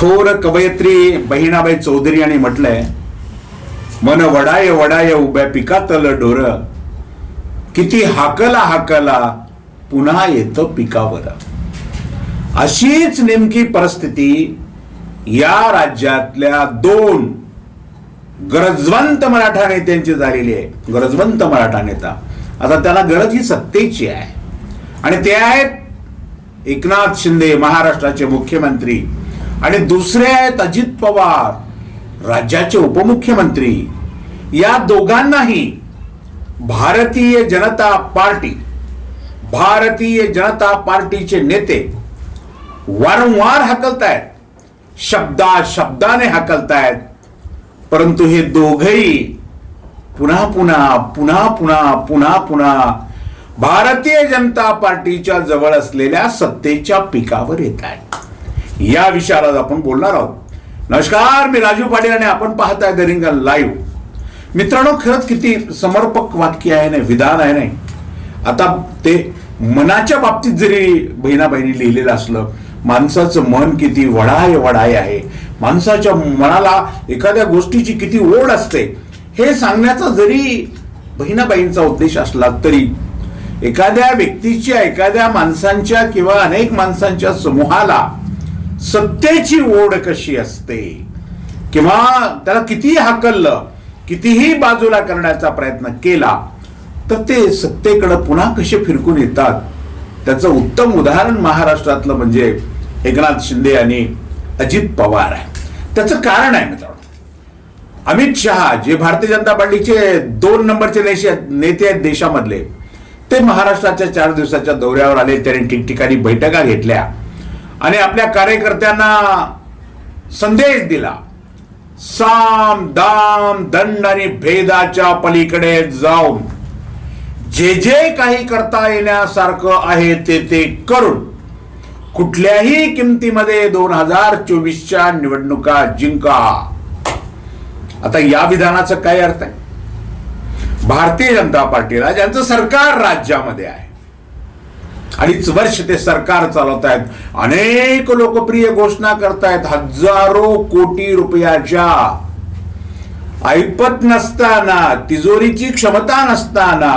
थोर कवयित्री बहिणाबाई चौधरी यांनी म्हटलंय मन वडाय वडाय उभ्या पिकातल डोर. किती हाकला हाकला पुन्हा येतं पिकावर. अशीच नेमकी परिस्थिती या राज्यातल्या दोन गरजवंत मराठा नेत्यांची झालेली आहे. गरजवंत मराठा नेता. आता त्याला गरज ही सत्तेची आहे. आणि ते आहेत एकनाथ शिंदे महाराष्ट्राचे मुख्यमंत्री. आणि दुसरे आहेत अजित पवार राज्याचे उपमुख्यमंत्री. या दोघांनाही भारतीय जनता पार्टी भारतीय जनता पार्टीचे नेते वारंवार हकलतायत. शब्दा शब्दाने हकलतायत. परंतु हे दोघही पुन्हा पुन्हा पुन्हा पुन्हा पुन्हा पुन्हा भारतीय जनता पार्टीच्या जवळ असलेल्या सत्तेच्या पिकावर येत आहेत या विषयाला आज आपण बोलणार आहोत. नमस्कार मी राजू पाटील आणि आपण पाहताय दरिंगा लाईव्ह. मित्रांनो खरंच किती समर्पक वाक्य आहे नाही विधान आहे नाही. आता ते मनाच्या बाबतीत जरी बहिणा बहिणी लिहिलेलं असलं माणसाचं मन किती वडाय वडाय आहे. माणसाच्या मनाला एखाद्या गोष्टीची किती ओढ असते हे सांगण्याचा जरी बहिणाबाईंचा उद्देश असला तरी एखाद्या व्यक्तीच्या एखाद्या माणसांच्या किंवा अनेक माणसांच्या समूहाला सत्तेची ओढ कशी असते? किंवा त्याला कितीही हाकललं कितीही बाजूला करण्याचा प्रयत्न केला तर ते सत्तेकडं पुन्हा कसे फिरकून येतात? त्याचं उत्तम उदाहरण महाराष्ट्रातलं म्हणजे एकनाथ शिंदे आणि अजित पवार आहे. त्याचं कारण आहे मित्रांनो. अमित शहा जे भारतीय जनता पार्टीचे दोन नंबरचे नेते नेते आहेत देशामधले ते महाराष्ट्राच्या चार दिवसाच्या दौऱ्यावर आले त्यांनी ठिकठिकाणी बैठका घेतल्या. आणि आपल्या कार्यकर्त्यांना संदेश दिला. साम दाम दंड आणि भेदाच्या पलीकडे जाऊन जे जे काही करता येण्यासारखं आहे ते ते करून कुठल्याही किमतीमध्ये दोन हजार चोवीसच्या निवडणुका जिंका. आता या विधानाचा काय अर्थ आहे? भारतीय जनता पार्टीला ज्यांचं सरकार राज्यामध्ये आहे अडीच वर्ष ते सरकार चालवत आहेत अनेक लोकप्रिय घोषणा करतायत. हजारो कोटी रुपयाच्या. ऐपत नसताना तिजोरीची क्षमता नसताना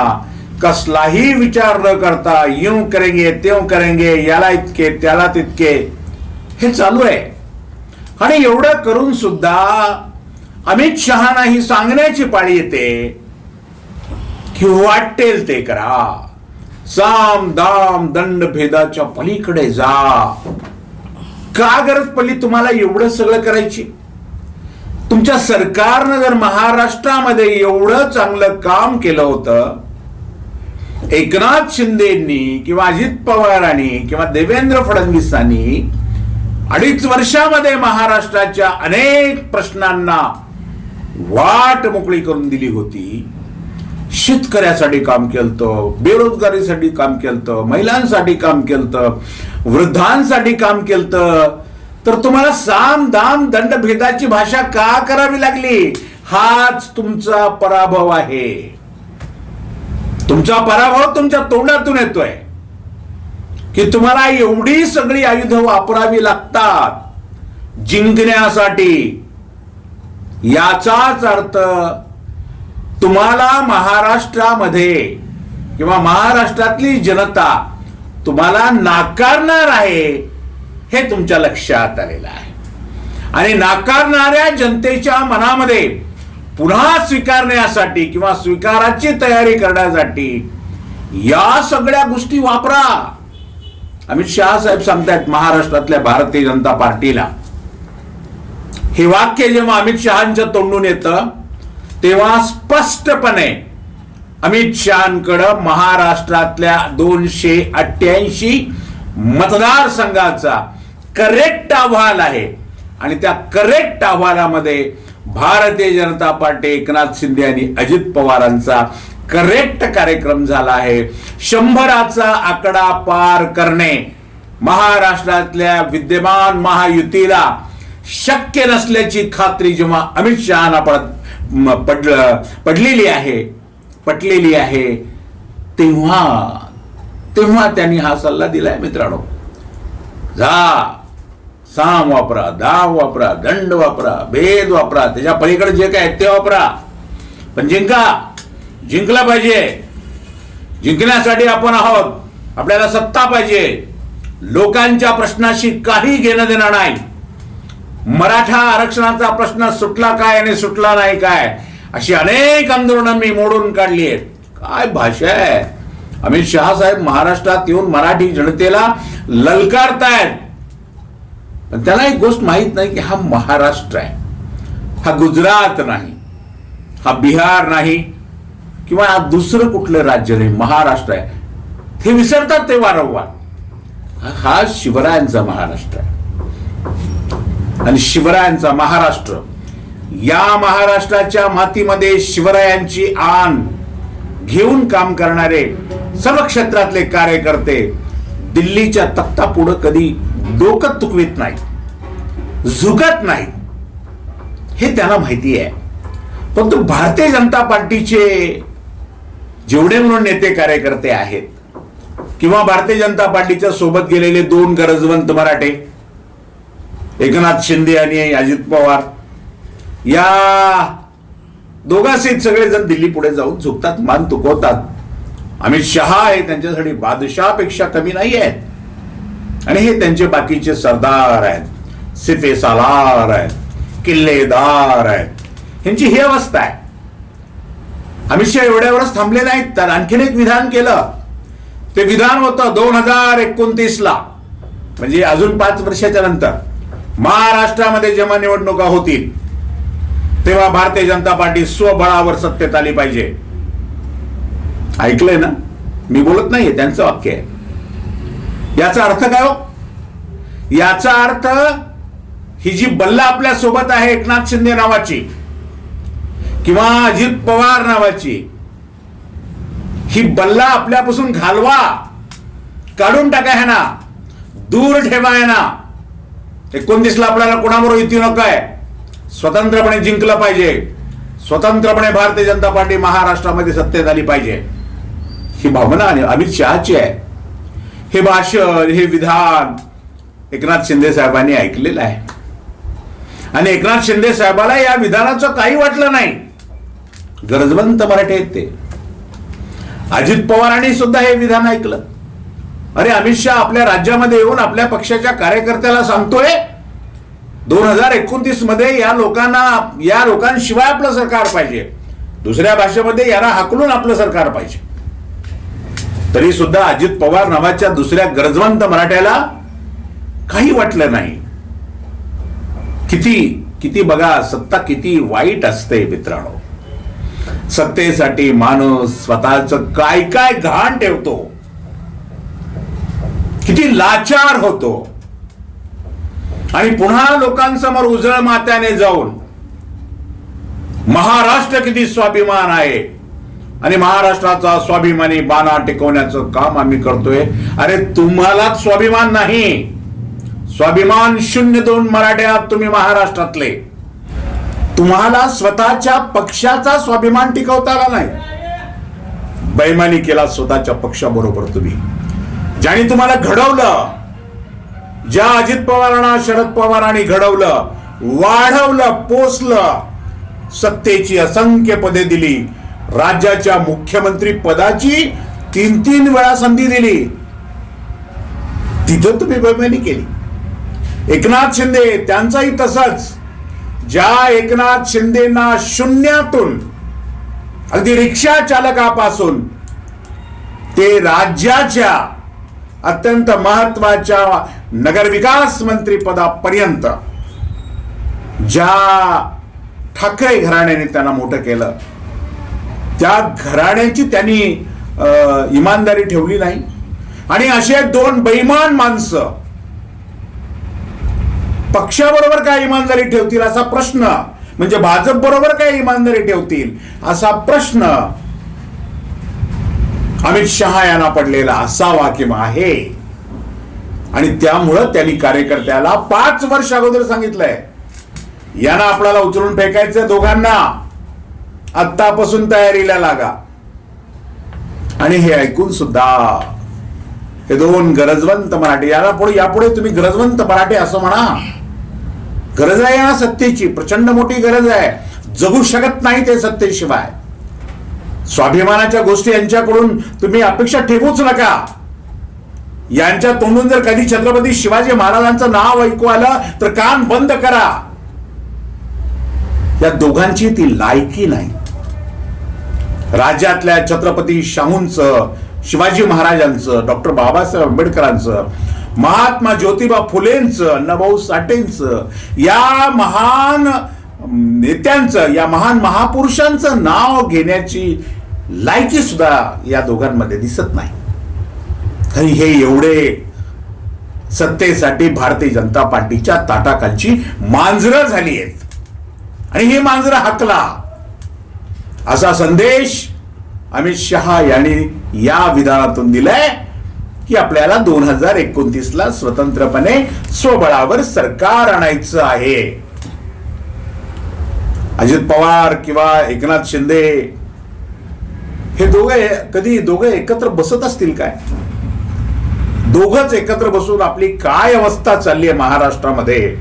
कसलाही विचार न करता यूं करेंगे तेव करेंगे याला इतके त्याला तितके हे चालू आहे. आणि एवढं करून सुद्धा अमित शहाना ही सांगण्याची पाळी येते की वाटेल ते करा. साम दाम दंड भेदाच्या पलीकडे जा. का गरज पडली तुम्हाला एवढं सगळं करायची? तुमच्या सरकारनं जर महाराष्ट्रामध्ये एवढं चांगलं काम केलं होतं एकनाथ शिंदेंनी किंवा अजित पवारांनी किंवा देवेंद्र फडणवीसांनी अडीच वर्षामध्ये महाराष्ट्राच्या अनेक प्रश्नांना वाट मोकळी करून दिली होती. शेतकऱ्यासाठी काम केलं बेरोजगारीसाठी काम केलं महिलांसाठी काम केलं वृद्धांसाठी काम केलं तर तुम्हाला साम दाम दंड भेदाची भाषा का करावी लागली? हाच तुमचा पराभव आहे. तुमचा पराभव तुमच्या तोंडातून येतोय. की तुम्हाला एवढी सगळी आयुध वापरावी लागतात जिंकण्यासाठी. याचाच अर्थ तुम्हाला महाराष्ट्रामध्ये किंवा महाराष्ट्रातली जनता तुम्हाला नाकारणार आहे हे तुमच्या लक्षात आलेलं आहे. आणि नाकारणाऱ्या जनतेच्या मनामध्ये पुन्हा स्वीकारण्यासाठी किंवा स्वीकाराची तयारी करण्यासाठी या सगळ्या गोष्टी वापरा. अमित शहा साहेब सांगतायत महाराष्ट्रातल्या भारतीय जनता पार्टीला. हे वाक्य जेव्हा अमित शहाच्या तोंडून येतं तेव्हा स्पष्टपणे अमित शहाकडं महाराष्ट्रातल्या दोनशे अठ्ठ्याऐंशी मतदारसंघाचा करेक्ट अहवाल आहे. आणि त्या करेक्ट अहवालामध्ये भारतीय जनता पार्टी एकनाथ शिंदे आणि अजित पवारांचा करेक्ट कार्यक्रम झाला आहे. शंभराचा आकडा पार करणे महाराष्ट्रातल्या विद्यमान महायुतीला शक्य नसल्याची खात्री जेव्हा अमित शहाना पड पडलेली आहे पटलेली आहे तेव्हा तेव्हा त्यांनी हा सल्ला दिलाय मित्रांनो. जा साम वापरा दाव वापरा दंड वापरा भेद वापरा त्याच्या पलीकडे जे काय ते वापरा. पण जिंका जिंकला पाहिजे. जिंकण्यासाठी आपण आहोत. आपल्याला सत्ता पाहिजे. लोकांच्या प्रश्नाशी काही घेणं देणं नाही. मराठा आरक्षणाचा प्रश्न सुटला काय आणि सुटला नाही काय? अशी अनेक आंदोलनं मी मोडून काढली आहेत. काय भाषा आहे? अमित शहा साहेब महाराष्ट्रात येऊन मराठी जनतेला ललकारतायत. पण त्याला एक गोष्ट माहीत नाही की हा महाराष्ट्र आहे. हा गुजरात नाही. हा बिहार नाही. किंवा हा दुसरं कुठलं राज्य नाही. महाराष्ट्र आहे. हे विसरतात ते वारंवार. हा- हा शिवरायांचा महाराष्ट्र आहे. आणि शिवरायांचा महाराष्ट्र. या महाराष्ट्राच्या मातीमध्ये शिवरायांची आण घेऊन काम करणारे सर्व क्षेत्रातले कार्यकर्ते दिल्लीच्या तख्ता पुढं कधी डोकं तुकवीत नाही झुकत नाही हे त्यांना माहिती आहे परंतु भारतीय जनता पार्टीचे जेवढे म्हणून नेते कार्यकर्ते आहेत किंवा भारतीय जनता पार्टीच्या सोबत गेलेले दोन गरजवंत मराठे एकनाथ शिंदे आणि अजित पवार या दोघांसहित सगळेजण दिल्ली पुढे जाऊन झुकतात मान तुकवतात. अमित शहा हे त्यांच्यासाठी बादशाहपेक्षा कमी नाही आहेत. आणि हे त्यांचे बाकीचे सरदार आहेत. सिफे सालार आहेत किल्लेदार आहेत. ह्यांची ही अवस्था आहे. अमित शहा एवढ्यावरच थांबले नाहीत तर आणखीन एक विधान केलं. ते विधान होतं दोन हजार एकोणतीस ला म्हणजे अजून पाच वर्षाच्या नंतर. महाराष्ट्रामध्ये जेव्हा निवडणुका होतील तेव्हा भारतीय जनता पार्टी स्वबळावर सत्तेत आली पाहिजे. ऐकलंय ना? मी बोलत नाहीये त्यांचं वाक्य आहे. याचा अर्थ काय हो? याचा अर्थ ही जी बल्ला आपल्यासोबत आहे एकनाथ शिंदे नावाची किंवा अजित पवार नावाची ही बल्ला आपल्यापासून घालवा. काढून टाका ह्याना. दूर ठेवा आहे एकोणतीसला आपल्याला कोणाबरोबर युती नको आहे स्वतंत्रपणे जिंकलं पाहिजे. स्वतंत्रपणे भारतीय जनता पार्टी महाराष्ट्रामध्ये सत्तेत आली पाहिजे. ही भावना आणि अमित शहाची आहे. हे भाषण हे विधान एकनाथ शिंदे साहेबांनी ऐकलेलं आहे. आणि एकनाथ शिंदे साहेबाला या विधानाचं काही वाटलं नाही. गरजवंत मराठी आहेत ते. अजित पवारांनी सुद्धा हे विधान ऐकलं. अरे अमित शहा आपल्या राज्यामध्ये येऊन आपल्या पक्षाच्या कार्यकर्त्याला सांगतोय दोन हजार एकोणतीसमध्ये या लोकांना या लोकांशिवाय आपलं सरकार पाहिजे. दुसऱ्या भाषेमध्ये याला हाकलून आपलं सरकार पाहिजे. तरी सुद्धा अजित पवार नावाच्या दुसऱ्या गरजवंत मराठ्याला काही वाटलं नाही. किती किती बघा सत्ता किती वाईट असते मित्रांनो. सत्तेसाठी माणूस स्वतःच काय काय घाण ठेवतो. किती लाचार होतो. आणि पुन्हा लोकांसमोर उजळ मात्याने जाऊन महाराष्ट्र किती स्वाभिमान आहे. आणि महाराष्ट्राचा स्वाभिमानी बाणा टिकवण्याचं काम आम्ही करतोय. अरे तुम्हालाच स्वाभिमान नाही. स्वाभिमान शून्य दोन मराठ्यात तुम्ही महाराष्ट्रातले. तुम्हाला स्वतःच्या पक्षाचा स्वाभिमान टिकवता आला नाही. बैमानी केला स्वतःच्या पक्षाबरोबर तुम्ही. ज्याने तुम्हाला घडवलं ज्या अजित पवारांना शरद पवारांनी घडवलं वाढवलं पोचलं सत्तेची असंख्य पदे दिली. राज्याच्या मुख्यमंत्री पदाची तीन तीन वेळा संधी दिली. तिथं तुम्ही बेमानी केली. एकनाथ शिंदे त्यांचाही तसंच. ज्या एकनाथ शिंदेना शून्यातून अगदी रिक्षा चालकापासून ते राज्याच्या अत्यंत महत्त्वाच्या नगरविकास मंत्री पदापर्यंत ज्या ठाकरे घराण्याने त्यांना मोठं केलं त्या घराण्याची त्यांनी अं, इमानदारी ठेवली नाही. आणि असे दोन बैमान माणसं पक्षाबरोबर काय इमानदारी ठेवतील असा प्रश्न म्हणजे भाजप बरोबर काय इमानदारी ठेवतील असा प्रश्न अमित शहा यांना पडलेला असावा किंवा आहे. आणि त्यामुळं त्यांनी कार्यकर्त्याला पाच वर्ष अगोदर सांगितलंय. यांना आपल्याला उचलून फेकायचं दोघांना. आत्तापासून तयारीला लागा. आणि हे ऐकून सुद्धा हे दोन गरजवंत मराठी याला पुढे यापुढे तुम्ही गरजवंत मराठी असं म्हणा. गरज आहे या सत्तेची प्रचंड मोठी गरज आहे. जगू शकत नाही ते सत्तेशिवाय. स्वाभिमानाच्या गोष्टी यांच्याकडून तुम्ही अपेक्षा ठेवूच नका. यांच्या तोंडून जर कधी छत्रपती शिवाजी महाराजांचं नाव ऐकू आलं तर कान बंद करा. या दोघांची ती लायकी नाही. राज्यातल्या छत्रपती शाहूंचं शिवाजी महाराजांचं डॉक्टर बाबासाहेब आंबेडकरांचं महात्मा ज्योतिबा फुलेंचं अण्णाभाऊ साठेंचं या महान नेत्यांचं या महान महापुरुषांचं नाव घेण्याची लायकी सुद्धा या दोघांमध्ये दिसत नाही. हे एवढे सत्तेसाठी भारतीय जनता पार्टीच्या ताटाखालची मांजरं झाली आहेत. आणि ही मांजरं हाकला. असा संदेश अमित शहा यांनी या विधानातून दिलाय की आपल्याला दोन हजार एकोणतीस ला स्वतंत्रपणे स्वबळावर सरकार आणायचं आहे. अजित पवार किंवा एकनाथ शिंदे हे दोघे कधी दोघे एकत्र बसत असतील काय? दोघच एकत्र बसून आपली काय अवस्था चालली आहे महाराष्ट्रामध्ये?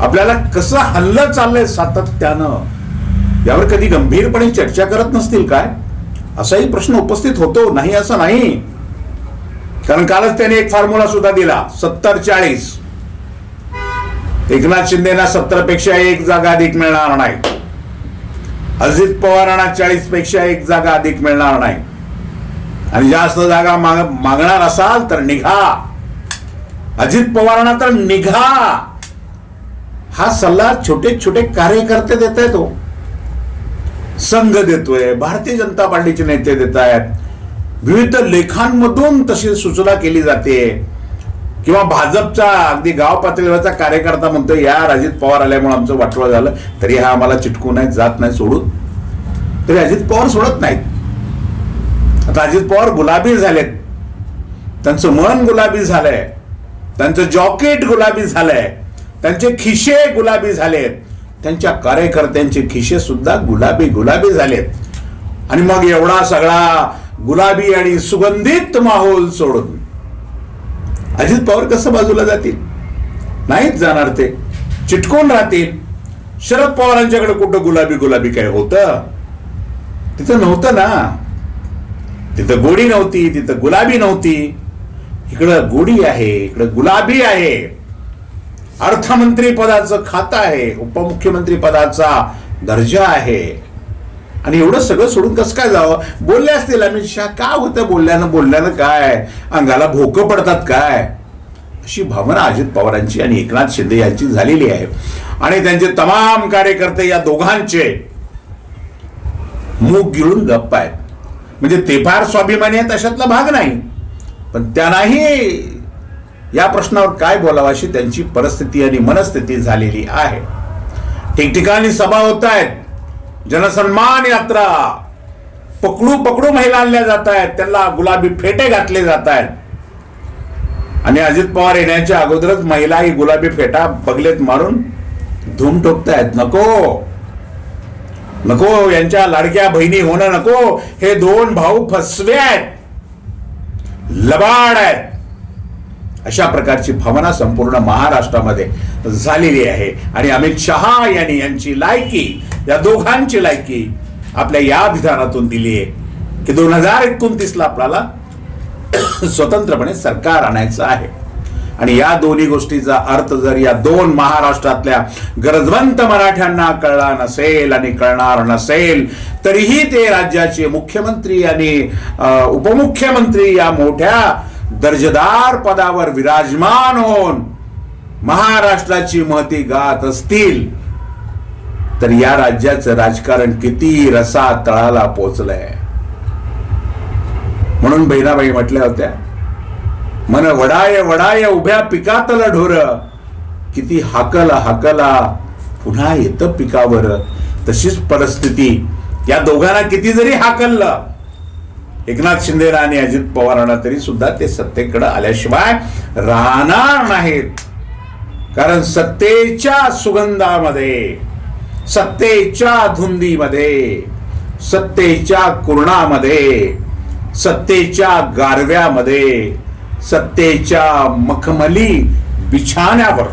आपल्याला कसं हल्लं चाललंय सातत्यानं? यावर कधी गंभीरपणे चर्चा करत नसतील काय? असाही प्रश्न उपस्थित होतो नाही असं नाही. कारण कालच त्याने एक फॉर्म्युला सुद्धा दिला सत्तर चाळीस. एकनाथ शिंदेना सत्तरपेक्षा एक जागा अधिक मिळणार नाही. अजित पवारांना चाळीसपेक्षा एक जागा अधिक मिळणार नाही. आणि जास्त जागा माग मागणार असाल तर निघा. अजित पवारांना तर निघा. हा सल्ला छोटे छोटे कार्यकर्ते देत आहेत तो संघ देतोय भारतीय जनता पार्टीचे नेते देत आहेत. विविध लेखांमधून तशी सूचना केली जाते. किंवा भाजपचा अगदी गाव पातळीवरचा कार्यकर्ता म्हणतो यार अजित पवार आल्यामुळे आमचं वाटवं झालं तरी हा आम्हाला चिटकून नाही जात नाही सोडून. तरी अजित पवार सोडत नाहीत. आता अजित पवार गुलाबी झालेत. त्यांचं मन गुलाबी झालंय. त्यांचं जॉकेट गुलाबी झालंय. त्यांचे खिशे गुलाबी झालेत. त्यांच्या कार्यकर्त्यांचे खिशे सुद्धा गुलाबी गुलाबी झालेत. आणि मग एवढा सगळा गुलाबी आणि सुगंधित माहोल सोडून अजित पवार कसं बाजूला जातील? नाहीच जाणार ते. चिटकून राहतील. शरद पवारांच्याकडे कुठं गुलाबी गुलाबी काय होतं? तिथं नव्हतं ना. तिथं गोडी नव्हती तिथं गुलाबी नव्हती. इकडं गोडी आहे इकडं गुलाबी आहे. अर्थमंत्री पदाचं खातं आहे उपमुख्यमंत्री पदाचा दर्जा आहे. आणि एवढं सगळं सोडून कसं काय जावं? बोलले असतील अमित शहा का होतं बोलल्यानं? बोलल्यानं काय? अंगाला भोकं पडतात काय? अशी भावना अजित पवारांची आणि एकनाथ शिंदे यांची झालेली आहे. आणि त्यांचे तमाम कार्यकर्ते या दोघांचे मूग गिळून गप्प आहेत. म्हणजे ते फार स्वाभिमानी आहेत अशातला भाग नाही. पण त्यांनाही या प्रश्नावर काय बोलावं अशी त्यांची परिस्थिती आणि मनस्थिती झालेली आहे. ठिकठिकाणी सभा होत आहेत. जनसन्मान यात्रा. पकडू पकडू महिला आणल्या जात आहेत. त्यांना गुलाबी फेटे घातले जात आहेत. आणि अजित पवार येण्याच्या अगोदरच महिला ही गुलाबी फेटा बगलेत मारून धूम ठोकतायत. नको. नको यांच्या लाडक्या बहिणी होणं नको. हे दोन भाऊ फसवे आहेत. लबाड आहेत. अशा प्रकारची भावना संपूर्ण महाराष्ट्रामध्ये झालेली आहे. आणि अमित शहा यांनी यांची लायकी या दोघांची लायकी आपल्या या विधानातून दिली आहे. की दोन हजार एकोणतीस ला आपल्याला स्वतंत्रपणे सरकार आणायचं आहे. आणि या दोन्ही गोष्टीचा अर्थ जर या दोन महाराष्ट्रातल्या गरजवंत मराठ्यांना कळला नसेल आणि कळणार नसेल तरीही ते राज्याचे मुख्यमंत्री आणि उपमुख्यमंत्री या मोठ्या दर्जेदार पदावर विराजमान होऊन महाराष्ट्राची महती गात असतील तर या राज्याचं राजकारण किती रसा तळाला पोचलंय. म्हणून बहिणाबाई म्हटल्या होत्या मन वडाय वडाय उभ्या पिकातल ढोर. किती हाकला हाकला पुन्हा येतं पिकावर. तशीच परिस्थिती. या दोघांना किती जरी हाकललं एकनाथ शिंदेना आणि अजित पवारांना तरी सुद्धा ते सत्तेकडे आल्याशिवाय राहणार नाहीत. कारण सत्तेच्या सुगंधामध्ये सत्तेच्या धुंदीमध्ये सत्तेच्या कुरणामध्ये सत्तेच्या गारव्यामध्ये सत्तेच्या मखमली बिछाण्यावर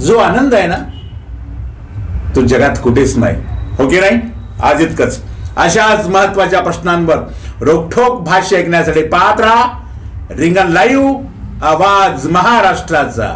जो आनंद आहे ना तो जगात कुठेच नाही. हो की नाही? आज इतकंच. अशाच महत्त्वाच्या प्रश्नांवर रोखोक भाष्य ऐकण्यासाठी पाहत राहा रिंगण लाईव्ह आवाज महाराष्ट्राचा.